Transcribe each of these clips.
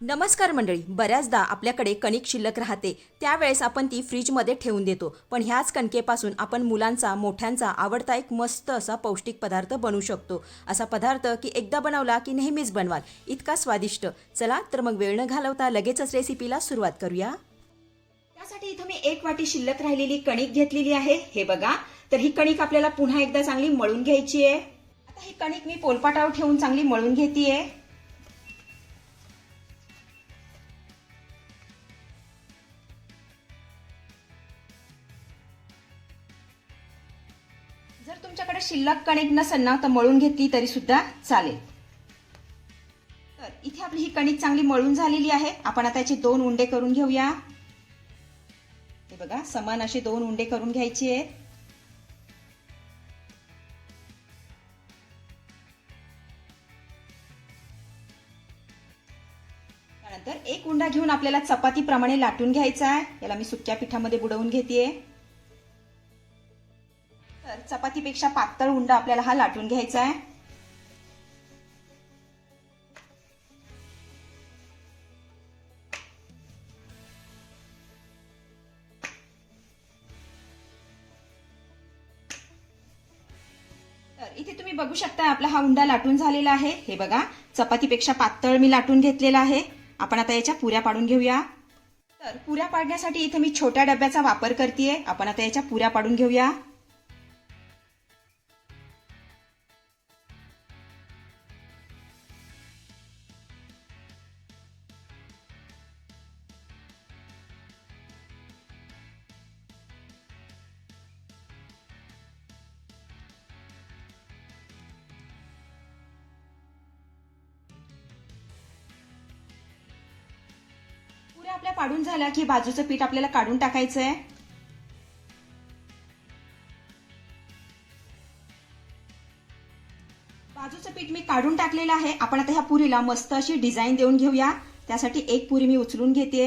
नमस्कार मंडळी बऱ्याचदा आपल्याकडे कणिक शिल्लक राहते त्यावेळेस आपण ती फ्रीजमध्ये ठेवून देतो. पण ह्याच कणकेपासून आपण मुलांचा मोठ्यांचा आवडता एक मस्त असा पौष्टिक पदार्थ बनवू शकतो. असा पदार्थ की एकदा बनवला की नेहमीच बनवाल. इतका स्वादिष्ट. चला तर मग वेळ न घालवता लगेचच रेसिपीला सुरुवात करूया. त्यासाठी इथं मी एक वाटी शिल्लक राहिलेली कणिक घेतलेली आहे. हे बघा. तर ही कणिक आपल्याला पुन्हा एकदा चांगली मळून घ्यायची आहे. आता ही कणिक मी पोलपाटावर ठेवून चांगली मळून घेतीये. जर तुमच्याकडे शिल्लक कणिक नसेल ना तर मळून घेतली तरी सुद्धा चालेल. तर इथे आपली ही कणिक चांगली मळून झालेली आहे. आपण आता याचे दोन उंडे करून घेऊया. हे बघा समान असे दोन उंडे करून घ्यायचे आहेत. त्यानंतर एक उंडा घेऊन आपल्याला चपातीप्रमाणे लाटून घ्यायचा आहे. याला मी सुक्या पिठामध्ये बुडवून घेते तर चपातीपेक्षा पातळ उंडा आपल्याला हा लाटून घ्यायचा आहे. तर इथे तुम्ही बघू शकता आपला हा उंडा लाटून झालेला आहे. हे बघा चपातीपेक्षा पातळ मी लाटून घेतलेला आहे. आपण आता याच्या पुऱ्या पाडून घेऊया. तर पुऱ्या पाडण्यासाठी इथे मी छोट्या डब्याचा वापर करतेय. आपण आता याच्या पुऱ्या पाडून घेऊया. आपल्या पाडून झाल्या की बाजूचं पीठ आपल्याला काढून टाकायचं आहे बाजूचं पीठ मी काढून टाकलेलं आहे. आपण आता ह्या पुरीला मस्त अशी डिझाईन देऊन घेऊया. त्यासाठी एक पुरी मी उचलून घेते.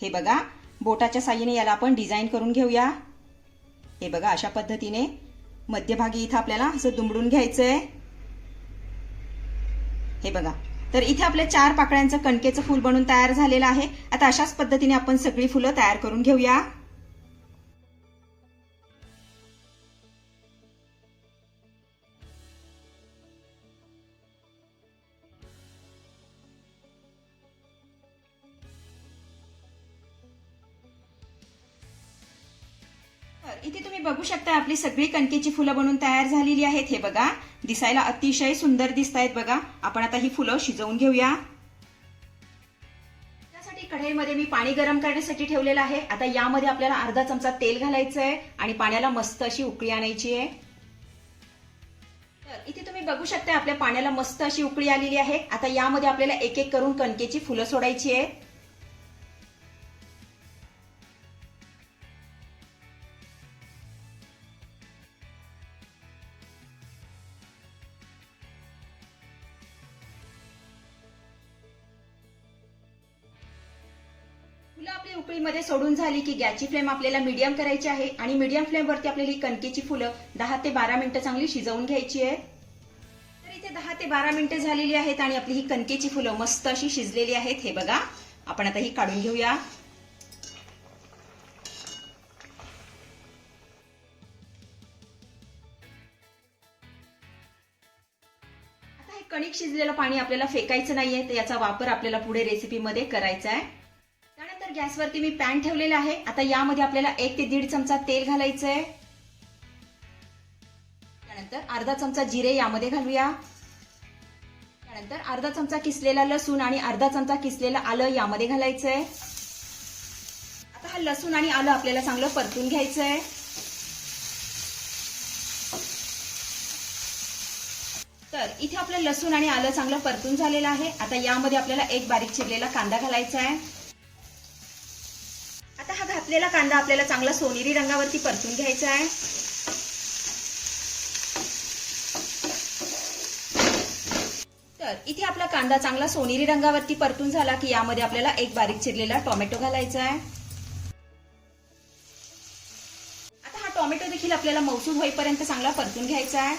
हे बघा बोटाच्या साह्याने याला आपण डिझाईन करून घेऊया. हे बघा अशा पद्धतीने मध्यभागी इथं आपल्याला असं दुमडून घ्यायचंय. हे बघा तर इथे आपल्या चार पाकळ्यांचं कणकेचं फूल बनून तयार झालेलं आहे. आता अशाच पद्धतीने आपण सगळी फुलं तयार करून घेऊया. इथे तुम्ही बघू शकता आपली सगळी कणकेची फुलं बनून तयार झालेली आहेत. हे बघा दिसायला अतिशय सुंदर दिसत आहेत बघा. आपण आता ही फुलं शिजवून घेऊया. त्यासाठी कढईमध्ये मी पाणी गरम करण्यासाठी ठेवलेलं आहे. आता यामध्ये आपल्याला अर्धा चमचा तेल घालायचं आहे आणि पाण्याला मस्त अशी उकळी आणायची आहे. तर इथे तुम्ही बघू शकता आपल्या पाण्याला मस्त अशी उकळी आलेली आहे. आता यामध्ये आपल्याला एक एक करून कणकेची फुलं सोडायची आहे. आपली उकळीमध्ये सोडून झाली की गॅसची फ्लेम आपल्याला मीडियम करायची आहे आणि मीडियम फ्लेमवरती आपल्याला ही कणकेची फुलं दहा ते बारा मिनिटं चांगली शिजवून घ्यायची आहे. तर इथे दहा ते बारा मिनिटं झालेली आहेत आणि आपली ही कणकेची फुलं मस्त अशी शिजलेली आहेत. हे बघा आपण आता ही काढून घेऊया. कणिक शिजलेलं पाणी आपल्याला फेकायचं नाहीये तर याचा वापर आपल्याला पुढे रेसिपीमध्ये करायचा आहे. गॅसवरती मी पॅन ठेवलेला आहे. आता यामध्ये आपल्याला एक ते दीड चमचा तेल घालायचं आहे त्यानंतर अर्धा चमचा जिरे यामध्ये घालूया. त्यानंतर अर्धा चमचा किसलेला लसूण आणि अर्धा चमचा किसलेलं आलं यामध्ये घालायचं आहे आता हा लसूण आणि आलं आपल्याला चांगलं परतून घ्यायचं आहे तर इथे आपलं लसूण आणि आलं चांगलं परतून झालेलं आहे. आता यामध्ये आपल्याला एक बारीक चिरलेला कांदा घालायचा आहे आता हा घातलेला कांदा आपल्याला चांगला सोनेरी रंगावरती परतून घ्यायचा आहे. तर इथे आपला कांदा चांगला सोनेरी रंगावरती परतून झाला की यामध्ये आपल्याला एक बारीक चिरलेला टोमॅटो घालायचा आहे. आता हा टोमॅटो देखील आपल्याला मौसूद होईपर्यंत चांगला परतून घ्यायचा आहे.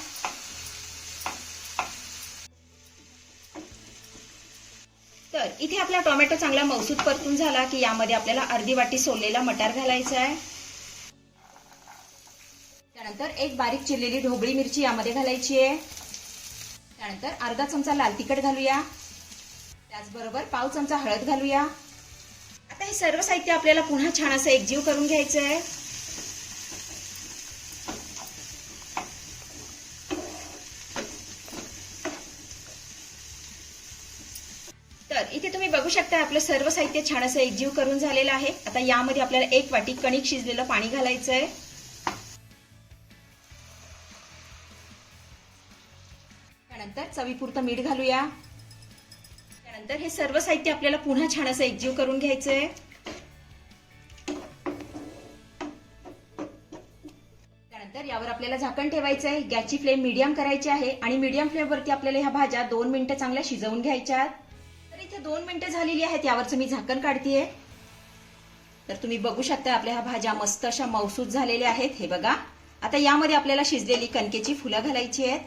इथे आपला टोमॅटो चांगला मौसूद परतून झाला की यामध्ये आपल्याला अर्धी वाटी सोललेला मटार घालायचा आहे. त्यानंतर एक बारीक चिरलेली ढोबळी मिरची यामध्ये घालायची आहे. त्यानंतर अर्धा चमचा लाल तिखट घालूया. त्याचबरोबर पाव चमचा हळद घालूया. आता हे सर्व साहित्य आपल्याला पुन्हा छान असं एकजीव करून घ्यायचं आहे तर इथे तुम्ही बघू शकता आपलं सर्व साहित्य छान असं एकजीव करून झालेलं आहे. आता यामध्ये आपल्याला एक वाटी कणिक शिजलेलं पाणी घालायचं आहे त्यानंतर चवीपुरतं मीठ घालूया. त्यानंतर हे सर्व साहित्य आपल्याला पुन्हा छान असं एकजीव करून घ्यायचं आहे त्यानंतर यावर आपल्याला झाकण ठेवायचं आहे गॅसची फ्लेम मीडियम करायची आहे आणि मीडियम फ्लेमवरती आपल्याला ह्या भाज्या दोन मिनिटं चांगल्या शिजवून घ्यायच्या दोन मिनिटं झालेली आहेत यावरचं मी झाकण काढतीये. तर तुम्ही बघू शकता आपल्या ह्या भाज्या मस्त अशा मौसूद झालेल्या आहेत. हे बघा. आता यामध्ये आपल्याला शिजलेली कणकेची फुलं घालायची आहेत.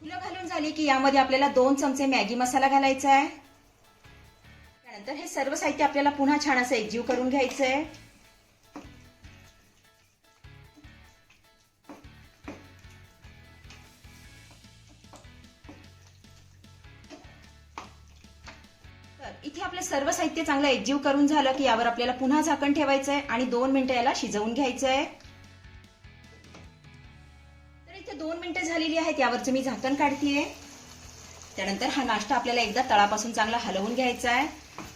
फुलं घालून झाली की यामध्ये आपल्याला दोन चमचे मॅगी मसाला घालायचा आहे. त्यानंतर हे सर्व साहित्य आपल्याला पुन्हा छान असं एकजीव करून घ्यायचं आहे इथे आपलं सर्व साहित्य चांगलं एकजीव करून झालं की यावर आपल्याला पुन्हा झाकण ठेवायचं आहे आणि दोन मिनिटं याला शिजवून घ्यायचं आहे तर इथे दोन मिनिटं झालेली आहेत यावरचं मी झाकण काढतीये. त्यानंतर हा नाश्ता आपल्याला एकदा तळापासून चांगला हलवून घ्यायचा आहे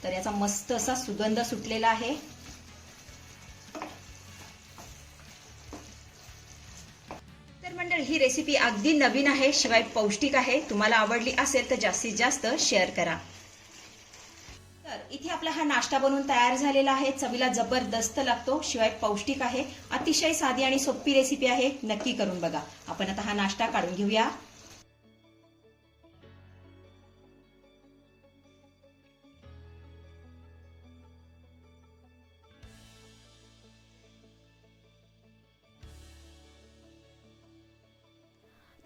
तर याचा मस्त असा सुगंध सुटलेला आहे. तर मंडळ ही रेसिपी अगदी नवीन आहे शिवाय पौष्टिक आहे. तुम्हाला आवडली असेल तर जास्तीत जास्त शेअर करा. आपला हा नाश्ता बनवून तयार झालेला आहे. चवीला जबरदस्त लागतो. शिवाय पौष्टिक आहे. अतिशय साधी आणि सोपी रेसिपी आहे. नक्की करून बघा. आपण आता हा नाश्ता काढून घेऊया.